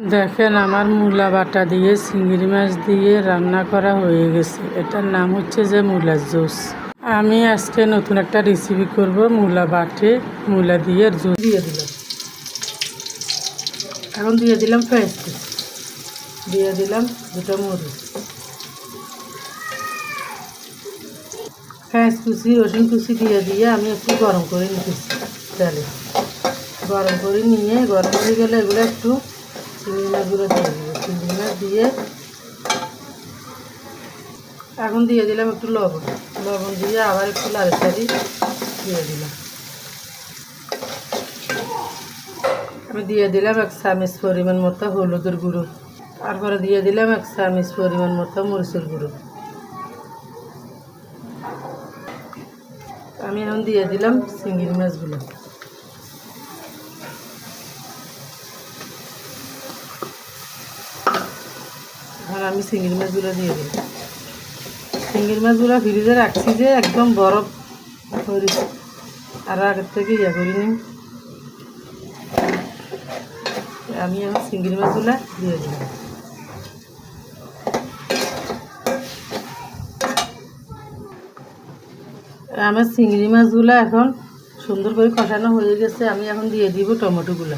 দেখেন, আমার মূলা বাটা দিয়ে চিংড়ি মাছ দিয়ে রান্না করা হয়ে গেছে। এটার নাম হচ্ছে যে মূলার জুস। আমি আজকে নতুন একটা রেসিপি করব, মূলা বাটে, মূলা দিয়ে জুস দিয়ে দিলাম। এখন দিয়ে দিলাম পেঁয়াজ দিয়ে দিলাম দুটো মরিচ। পেঁয়াজ কুচি, রসুন কুচি দিয়ে দিয়ে আমি একটু গরম করে নিতেছি তেলে। গরম করে নিয়ে, গরম হয়ে গেলে এগুলো একটু দিয়ে এখন দিয়ে দিলাম একটু লবণ। লবণ দিয়ে আবার একটু লাল শাড়ি দিয়ে দিলাম। আমি দিয়ে দিলাম এক চামচ পরিমাণ মতো হলুদের গুঁড়ো। তারপরে দিয়ে দিলাম এক চামচ পরিমাণ মতো মরিচের গুঁড়ো। আমি এখন দিয়ে দিলাম চিংড়ি মাছগুলো। এখন আমি চিংড়ি মাছগুলো দিয়ে দিই। চিংড়ি মাছগুলো ফ্রিজে রাখছি যে একদম বরফ আর আগের থেকে ইয়ে করি নিই আমি এখন চিংড়ি মাছগুলো দিয়ে দিলাম আমার চিংড়ি মাছগুলো এখন সুন্দর করে কষানো হয়ে গেছে। আমি এখন দিয়ে দিব টমেটোগুলো।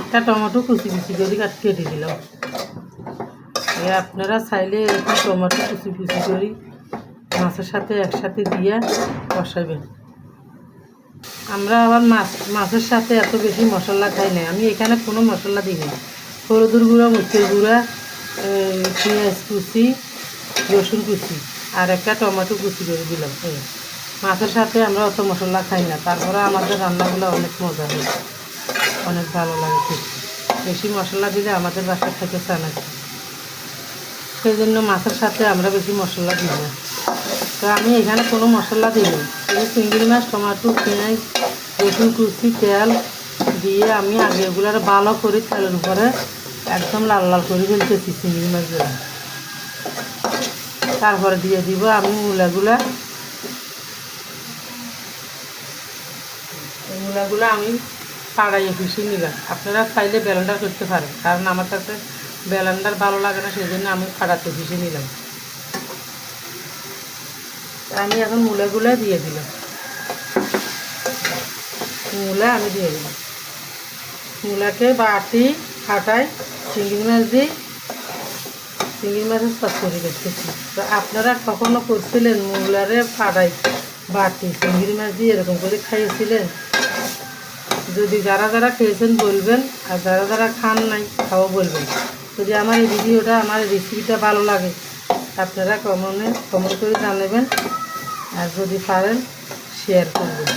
একটা টমেটো কুচি কুচি করে কাট দিলাম। আপনারা চাইলে এরকম টমেটো কুচি কুচি করে মাছের সাথে একসাথে দিয়ে কষাবেন। আমরা আবার মাছ, মাছের সাথে এত বেশি মশলা খাই না আমি এখানে কোনো মশলা দিই না হলুদের গুঁড়া, মরিচের গুঁড়া পেঁয়াজ কুচি, রসুন কুচি আর একটা টমেটো কুচি করে দিলাম। মাছের সাথে আমরা অত মশলা খাই না। তারপরে আমাদের রান্নাগুলো অনেক মজা হয়। অনেক ভালো লাগে বেশি মশলা দিলে আমাদের বাসা খেতে চায় না সেই জন্য মাছের সাথে আমরা বেশি মশলা দিই না। তো আমি এখানে কোনো মশলা দিই এই চিংড়ি মাছ, টমাটো, পেঁয়াজ, রসুন, কুচি, তেল দিয়ে আমি আগে এগুলো ভালো করে তেলের উপরে একদম লাল লাল করে ফেলতেছি চিংড়ি মাছগুলো। তারপরে দিয়ে দিব আমি মূলাগুলা। মূলাগুলো আমি পাড়াইয়ে খুশি নিলাম। আপনারা চাইলে ব্যালেন্ডার করতে পারেন, কারণ আমার কাছে ব্যালেন্ডার ভালো লাগে না সেই জন্য আমি ফাড়াতে খুশি নিলাম। আমি এখন মূলাগুলো দিয়ে দিলাম। মূলা আমি দিয়ে দিলাম। মূলাকে বাটি ফাটাই চিংড়ি মাছ দিই চিংড়ি মাছের চচ্চড়ি করতেছি। তো আপনারা কখনো করছিলেন মূলারে ফাটাই বাটি, চিংড়ি মাছ দিয়ে এরকম করে খাইয়েছিলেন? যদি যারা যারা খেয়েছেন বলবেন, আর যারা যারা খান নাই, তাও বলবেন। যদি আমার এই ভিডিওটা, আমার রেসিপিটা ভালো লাগে, আপনারা কমনে, কমন করে জানাবেন আর যদি পারেন শেয়ার করবেন।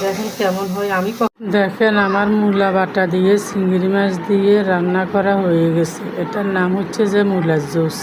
দেখেন কেমন হয়, আমি দেখেন, আমার মূলা বাটা দিয়ে, চিংড়ি মাছ দিয়ে রান্না করা হয়ে গেছে। এটার নাম হচ্ছে যে মূলার জুস।